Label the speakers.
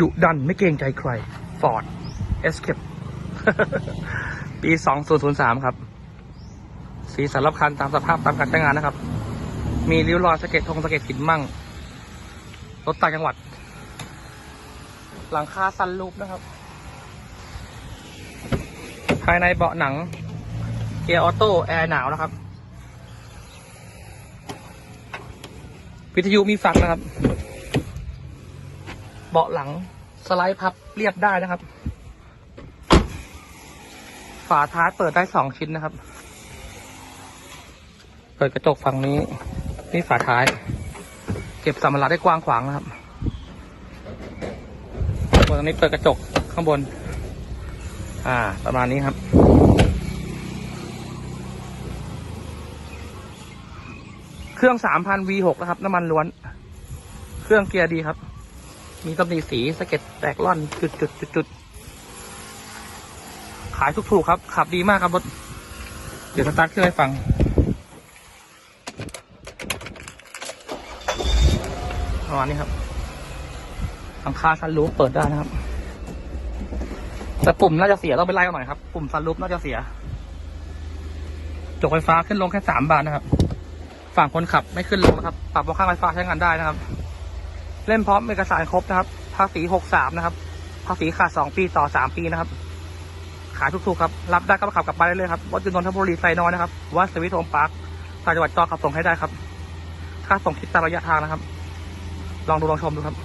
Speaker 1: ดุดันไม่เกรงใจใคร Ford Escape ปี 2003 ครับ สีสันรอบคันตามสภาพตามการใช้งานนะครับ มีริ้วรอยสะเก็ดทงสะเก็ดหินมั่ง รถต่างจังหวัด หลังคาซันลูปนะครับ ภายในเบาะหนัง เกียร์ออโต้แอร์หนาวนะครับ วิทยุมีฟังนะครับ เบาะหลังสไลด์พับเรียบได้นะครับ ฝาท้ายเปิดได้สองชิ้นนะครับ เปิดกระจกฝั่งนี้ นี่ฝาท้าย เก็บสัมภาระได้กว้างขวางนะครับบนตรงนี้เปิดกระจกข้างบน อ่า ประมาณนี้ครับเครื่องสามพัน V6 นะครับ น้ำมันล้วน เครื่องเกียร์ดีครับ มีตำหนิสีสะเก็ดแตกล่อนจุดจุดจุดจุดขายถูกๆครับ ขับดีมากครับรถเดี๋ยวสตาร์ทเครื่องให้ฟัง ประมาณนี้ครับหลังคาซันรูฟเปิดได้นะครับ แต่ปุ่มน่าจะเสียต้องไปไล่กันหน่อยครับ ปุ่มซันรูฟน่าจะเสีย จกไฟฟ้าขึ้นลงแค่สามบาทนะครับ ฝั่งคนขับไม่ขึ้นลงนะครับ ปรับว่าค่าไฟฟ้าใช้งานได้นะครับ เล่มพร้อมเอกสารครบนะครับ ภาษีหกสามนะครับ ภาษีขาดสองปีต่อสามปีนะครับ ขายทุกๆครับ รับได้ก็ขับกลับบ้านได้เลยครับ วัดจุนนทบุรีไซน้อยนะครับ วัดสวิทโฮมพาร์คต่างจังหวัดจอขับส่งให้ได้ครับ ค่าส่งคิดตามระยะทางนะครับ ลองดูลองชมดูครับ